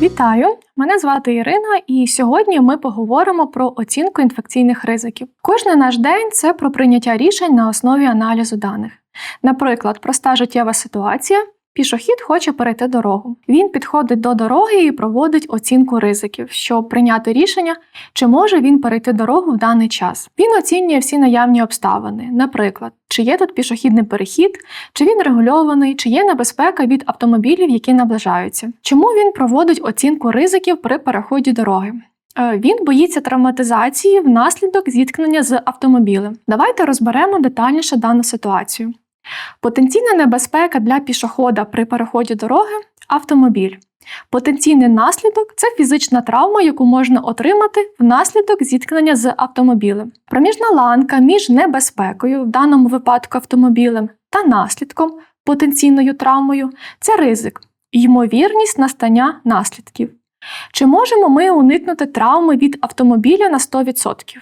Вітаю! Мене звати Ірина, і сьогодні ми поговоримо про оцінку інфекційних ризиків. Кожний наш день це про прийняття рішень на основі аналізу даних. Наприклад, проста життєва ситуація. Пішохід хоче перейти дорогу. Він підходить до дороги і проводить оцінку ризиків, щоб прийняти рішення, чи може він перейти дорогу в даний час. Він оцінює всі наявні обставини, наприклад, чи є тут пішохідний перехід, чи він регульований, чи є небезпека від автомобілів, які наближаються. Чому він проводить оцінку ризиків при переході дороги? Е, Він боїться травматизації внаслідок зіткнення з автомобілем. Давайте розберемо детальніше дану ситуацію. Потенційна небезпека для пішохода при переході дороги автомобіль. Потенційний наслідок це фізична травма, яку можна отримати внаслідок зіткнення з автомобілем. Проміжна ланка між небезпекою, в даному випадку автомобілем, та наслідком потенційною травмою це ризик, ймовірність настання наслідків. Чи можемо ми уникнути травми від автомобіля на 100%?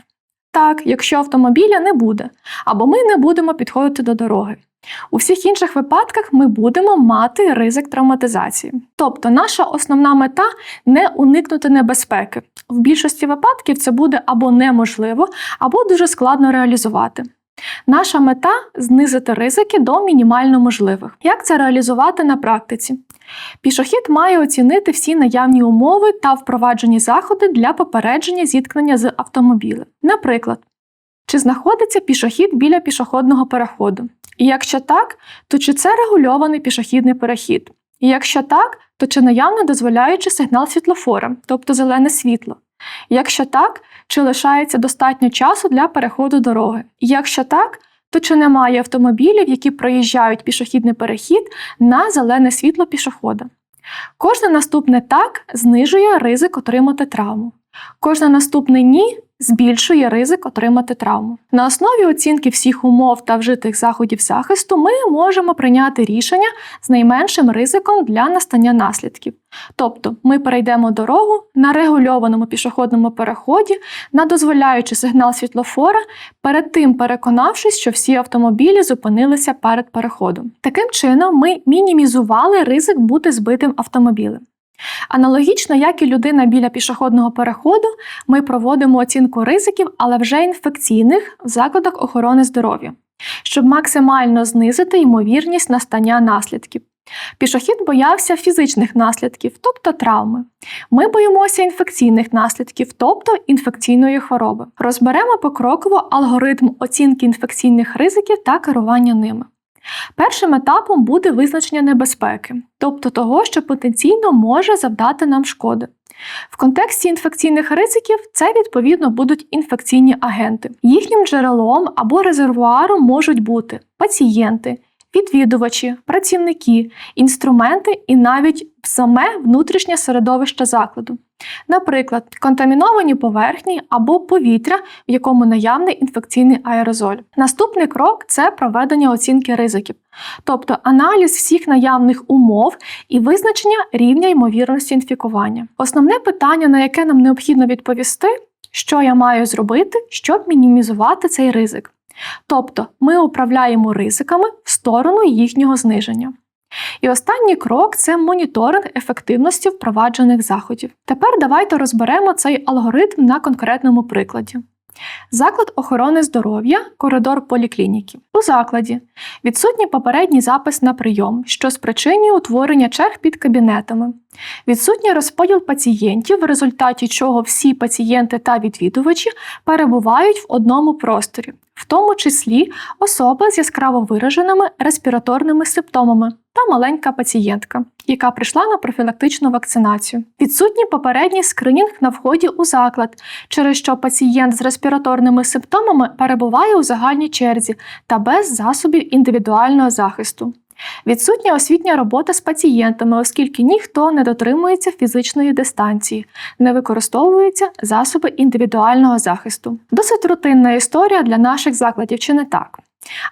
Так, якщо автомобіля не буде, або ми не будемо підходити до дороги. У всіх інших випадках ми будемо мати ризик травматизації. Тобто, наша основна мета не уникнути небезпеки. В більшості випадків це буде або неможливо, або дуже складно реалізувати. Наша мета знизити ризики до мінімально можливих. Як це реалізувати на практиці? Пішохід має оцінити всі наявні умови та впроваджені заходи для попередження зіткнення з автомобілем. Наприклад, чи знаходиться пішохід біля пішохідного переходу? І якщо так, то чи це регульований пішохідний перехід? І якщо так, то чи наявно дозволяючи сигнал світлофора, тобто зелене світло? І якщо так, чи лишається достатньо часу для переходу дороги? І якщо так, то чи немає автомобілів, які проїжджають пішохідний перехід на зелене світло пішохода? Кожне наступне так знижує ризик отримати травму. Кожне наступне ні збільшує ризик отримати травму. На основі оцінки всіх умов та вжитих заходів захисту ми можемо прийняти рішення з найменшим ризиком для настання наслідків. Тобто ми перейдемо дорогу на регульованому пішохідному переході, на дозволяючи сигнал світлофора, перед тим переконавшись, що всі автомобілі зупинилися перед переходом. Таким чином, ми мінімізували ризик бути збитим автомобілем. Аналогічно, як і людина біля пішохідного переходу, ми проводимо оцінку ризиків, але вже інфекційних в закладах охорони здоров'я, щоб максимально знизити ймовірність настання наслідків. Пішохід боявся фізичних наслідків, тобто травми. Ми боїмося інфекційних наслідків, тобто інфекційної хвороби. Розберемо покроково алгоритм оцінки інфекційних ризиків та керування ними. Першим етапом буде визначення небезпеки, тобто того, що потенційно може завдати нам шкоди. В контексті інфекційних ризиків це відповідно будуть інфекційні агенти. Їхнім джерелом або резервуаром можуть бути пацієнти, відвідувачі, працівники, інструменти і навіть саме внутрішнє середовище закладу. Наприклад, контаміновані поверхні або повітря, в якому наявний інфекційний аерозоль. Наступний крок це проведення оцінки ризиків, тобто аналіз всіх наявних умов і визначення рівня ймовірності інфікування. Основне питання, на яке нам необхідно відповісти, що я маю зробити, щоб мінімізувати цей ризик. Тобто ми управляємо ризиками в сторону їхнього зниження. І останній крок це моніторинг ефективності впроваджених заходів. Тепер давайте розберемо цей алгоритм на конкретному прикладі. Заклад охорони здоров'я, коридор поліклініки. У закладі відсутній попередній запис на прийом, що спричинює утворення черг під кабінетами, відсутній розподіл пацієнтів, в результаті чого всі пацієнти та відвідувачі перебувають в одному просторі, в тому числі особи з яскраво вираженими респіраторними симптомами та маленька пацієнтка, яка прийшла на профілактичну вакцинацію. Відсутній попередній скринінг на вході у заклад, через що пацієнт з респіраторними симптомами перебуває у загальній черзі та без засобів індивідуального захисту. Відсутня освітня робота з пацієнтами, оскільки ніхто не дотримується фізичної дистанції, не використовуються засоби індивідуального захисту. Досить рутинна історія для наших закладів, чи не так?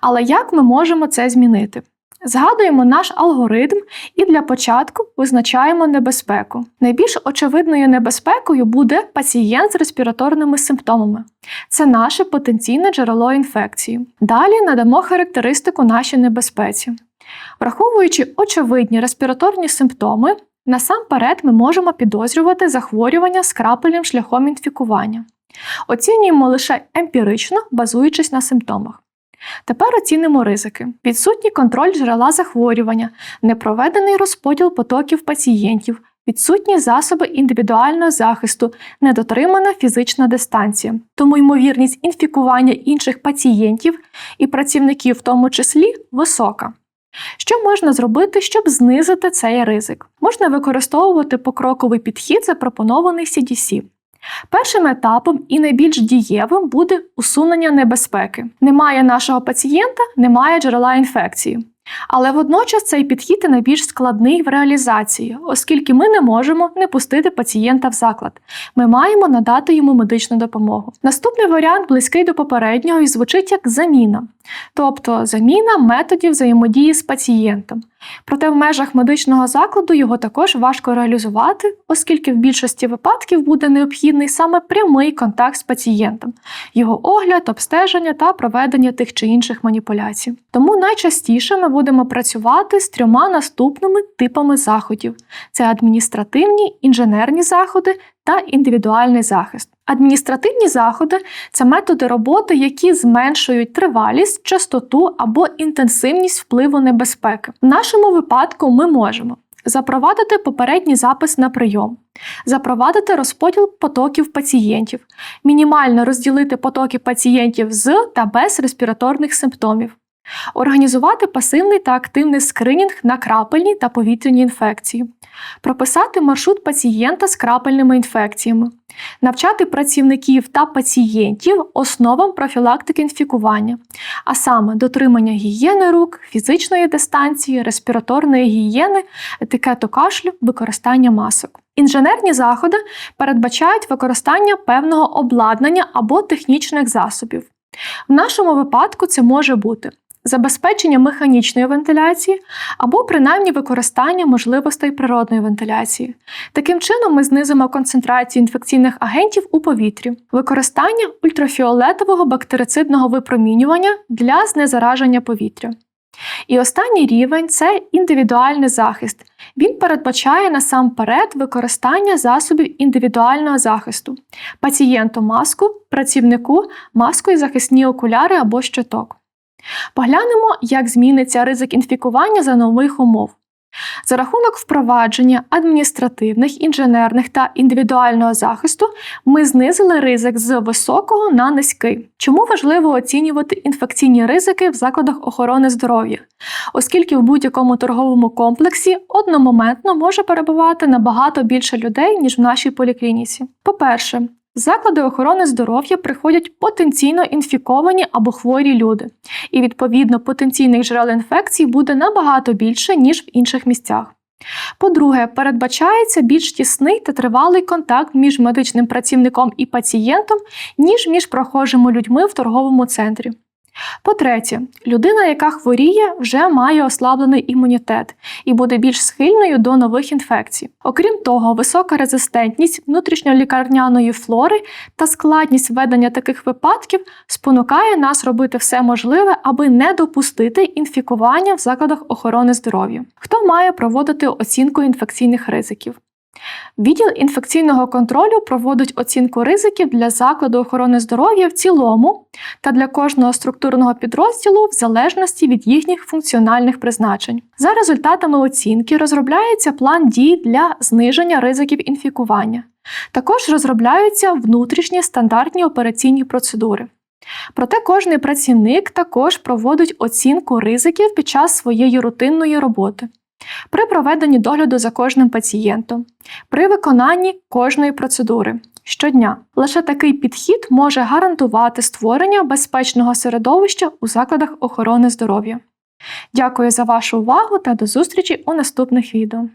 Але як ми можемо це змінити? Згадуємо наш алгоритм і для початку визначаємо небезпеку. Найбільш очевидною небезпекою буде пацієнт з респіраторними симптомами. Це наше потенційне джерело інфекції. Далі надамо характеристику нашій небезпеці. Враховуючи очевидні респіраторні симптоми, Насамперед ми можемо підозрювати захворювання з крапельним шляхом інфікування. Оцінюємо лише емпірично, базуючись на симптомах. Тепер оцінимо ризики: відсутній контроль джерела захворювання, непроведений розподіл потоків пацієнтів, відсутні засоби індивідуального захисту, недотримана фізична дистанція. Тому ймовірність інфікування інших пацієнтів і працівників, в тому числі, висока. Що можна зробити, щоб знизити цей ризик? Можна використовувати покроковий підхід, запропонований CDC. Першим етапом і найбільш дієвим буде усунення небезпеки. Немає нашого пацієнта, немає джерела інфекції. Але водночас цей підхід і найбільш складний в реалізації, оскільки ми не можемо не пустити пацієнта в заклад. Ми маємо надати йому медичну допомогу. Наступний варіант близький до попереднього і звучить як заміна, тобто заміна методів взаємодії з пацієнтом. Проте в межах медичного закладу його також важко реалізувати, оскільки в більшості випадків буде необхідний саме прямий контакт з пацієнтом, його огляд, обстеження та проведення тих чи інших маніпуляцій. Тому найчастіше ми будемо працювати з трьома наступними типами заходів: це адміністративні, інженерні заходи та індивідуальний захист. Адміністративні заходи це методи роботи, які зменшують тривалість, частоту або інтенсивність впливу небезпеки. В нашому випадку ми можемо запровадити попередній запис на прийом, запровадити розподіл потоків пацієнтів, мінімально розділити потоки пацієнтів з та без респіраторних симптомів. Організувати пасивний та активний скринінг на крапельні та повітряні інфекції, прописати маршрут пацієнта з крапельними інфекціями, навчати працівників та пацієнтів основам профілактики інфікування, а саме дотримання гігієни рук, фізичної дистанції, респіраторної гігієни, етикету кашлю, використання масок. Інженерні заходи передбачають використання певного обладнання або технічних засобів. В нашому випадку це може бути забезпечення механічної вентиляції або принаймні використання можливостей природної вентиляції. Таким чином, ми знизимо концентрацію інфекційних агентів у повітрі, використання ультрафіолетового бактерицидного випромінювання для знезараження повітря. І останній рівень це індивідуальний захист. Він передбачає насамперед використання засобів індивідуального захисту, пацієнту маску, працівнику маску і захисні окуляри або щиток. Поглянемо, як зміниться ризик інфікування за нових умов. За рахунок впровадження адміністративних, інженерних та індивідуального захисту ми знизили ризик з високого на низький. Чому важливо оцінювати інфекційні ризики в закладах охорони здоров'я, оскільки в будь-якому торговому комплексі одномоментно може перебувати набагато більше людей, ніж в нашій поліклініці. По-перше, Заклади охорони здоров'я приходять потенційно інфіковані або хворі люди, і відповідно потенційних джерел інфекцій буде набагато більше, ніж в інших місцях. По-друге, передбачається більш тісний та тривалий контакт між медичним працівником і пацієнтом, ніж між прохожими людьми в торговому центрі. По-третє, людина, яка хворіє, вже має ослаблений імунітет і буде більш схильною до нових інфекцій. Окрім того, висока резистентність внутрішньолікарняної флори та складність ведення таких випадків спонукає нас робити все можливе, аби не допустити інфікування в закладах охорони здоров'я. Хто має проводити оцінку інфекційних ризиків? Відділ інфекційного контролю проводить оцінку ризиків для закладу охорони здоров'я в цілому та для кожного структурного підрозділу в залежності від їхніх функціональних призначень. За результатами оцінки розробляється план дій для зниження ризиків інфікування. Також розробляються внутрішні стандартні операційні процедури. Проте кожний працівник також проводить оцінку ризиків під час своєї рутинної роботи при проведенні догляду за кожним пацієнтом, при виконанні кожної процедури щодня. Лише такий підхід може гарантувати створення безпечного середовища у закладах охорони здоров'я. Дякую за вашу увагу та до зустрічі у наступних відео.